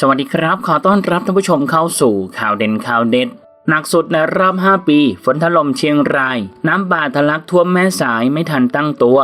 สวัสดีครับ ขอต้อนรับท่านผู้ชมเข้าสู่ข่าวเด่นข่าวเด็ด หนักสุดในรอบ 5 ปี ฝนถล่มเชียงราย น้ำป่าทะลักท่วมแม่สายไม่ทันตั้งตัว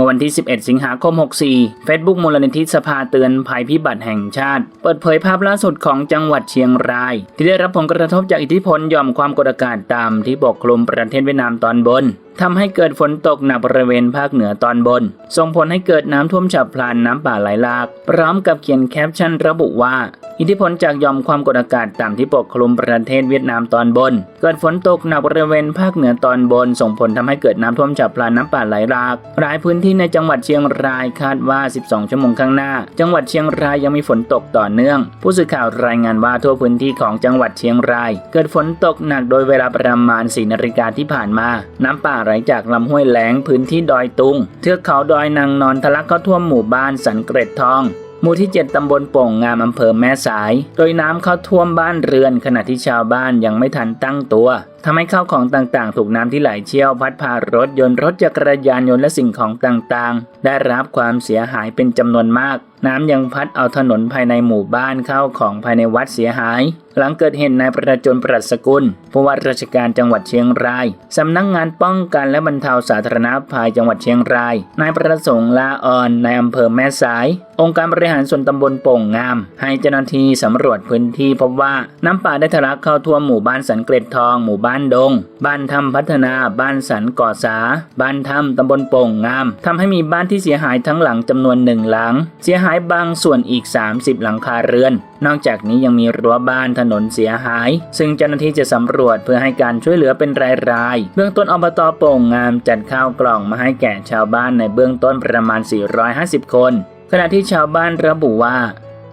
มื่อวันที่ 11 สิงหาคม 64 Facebook มูลนิธิสภาเตือนภัยพิบัติแห่งชาติ เปิดเผยภาพล่าสุดของจังหวัดเชียงราย ที่ได้รับผลกระทบจากอิทธิพลหย่อมความกดอากาศต่ำที่ปกคลุมประเทศเวียดนามตอนบนทำให้เกิดฝนตกหนักบริเวณภาคเหนือตอนบน ส่งผลให้เกิดน้ำท่วมฉับพลันน้ำป่าไหลหลาก พร้อมกับเขียนแคปชั่นระบุว่า อิทธิพลจากย่อมความกดอากาศต่ำที่ปกคลุมประเทศเวียดนามตอนบน เกิดฝนตกหนักบริเวณภาคเหนือตอนบน ส่งผลทำให้เกิดน้ำท่วมฉับพลันน้ำป่าไหลหลาก หลายพื้นที่ที่ในจังหวัดเชียงรายคาดว่า 12 ชั่วโมงข้างหน้า จังหวัดเชียงรายยังมีฝนตกต่อเนื่อง ผู้สื่อข่าวรายงานว่าทั่วพื้นที่ของจังหวัดเชียงราย เกิดฝนตกหนักโดยเวลาประมาณ4นาฬิกาที่ผ่านมา น้ำป่าไหลจากลำห้วยแหลงพื้นที่ดอยตุง เทือกเขาดอยนางนอนทะลักเข้าท่วมหมู่บ้านสันเกร็ดทอง หมู่ที่ 7 ตำบลโป่งงามอำเภอแม่สาย โดยน้ำเข้าท่วมบ้านเรือน ขณะที่ชาวบ้านยังไม่ทันตั้งตัวทำให้ข้าวของต่างๆ ถูกน้ำที่ไหลเชี่ยวพัดพารถยนต์รถจักรยานยนต์และสิ่งของต่างๆ ได้รับความเสียหายเป็นจำนวนมาก น้ำยังพัดเอาถนนภายในหมู่บ้านเข้าของภายในวัดเสียหาย หลังเกิดเหตุนายประจนปรัชสกุลผู้ว่าราชการจังหวัดเชียงรายสำนักงงานป้องกันและบรรเทาสาธารณภัยจังหวัดเชียงราย นายประสงค์ลาอ่อนในอำเภอแม่สาย องค์การบริหารส่วนตำบลโป่งงาม ให้เจ้าหน้าที่สำรวจพื้นที่พบว่าน้ำป่าได้ทะลักเข้าท่วมหมู่บ้านสันเกร็ดทอง หมู่บ้านดง บ้านถ้ำพัฒนา บ้านสันก่อสา บ้านถ้ำตำบลโป่งงามทำให้มีบ้านที่เสียหายทั้งหลังจำนวนหนึ่งหลัง เสียหายบางส่วนอีก 30 หลังคาเรือน นอกจากนี้ยังมีรั้วบ้านถนนเสียหาย ซึ่งเจ้าหน้าที่จะสำรวจเพื่อให้การช่วยเหลือเป็นรายๆเบื้องต้นอบตโป่งงามจัดข้าวกล่องมาให้แก่ชาวบ้านในเบื้องต้นประมาณ 450 คน ขณะที่ชาวบ้านระบุว่า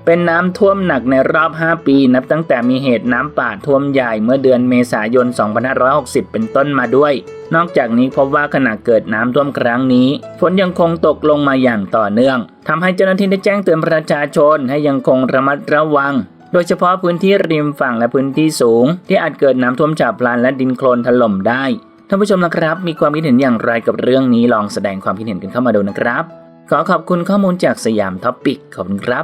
เป็นน้ำท่วมหนักในรอบ 5 ปีนับตั้งแต่มีเหตุน้ำป่าท่วมใหญ่เมื่อเดือนเมษายน 2560 เป็นต้นมาด้วย นอกจากนี้พบว่าขณะเกิดน้ำท่วมครั้งนี้ฝนยังคงตกลงมาอย่างต่อเนื่องทำให้เจ้าหน้าที่ได้แจ้งเตือนประชาชนให้ยังคงระมัดระวังโดยเฉพาะพื้นที่ริมฝั่งและพื้นที่สูง ที่อาจเกิดน้ำท่วมฉับพลันและดินโคลนถล่มได้ ท่านผู้ชมนะครับ มีความคิดเห็นอย่างไรกับเรื่องนี้ลองแสดงความคิดเห็นกันเข้ามาดูนะครับ ขอขอบคุณข้อมูลจากสยามท็อปปิกขอบคุณครับ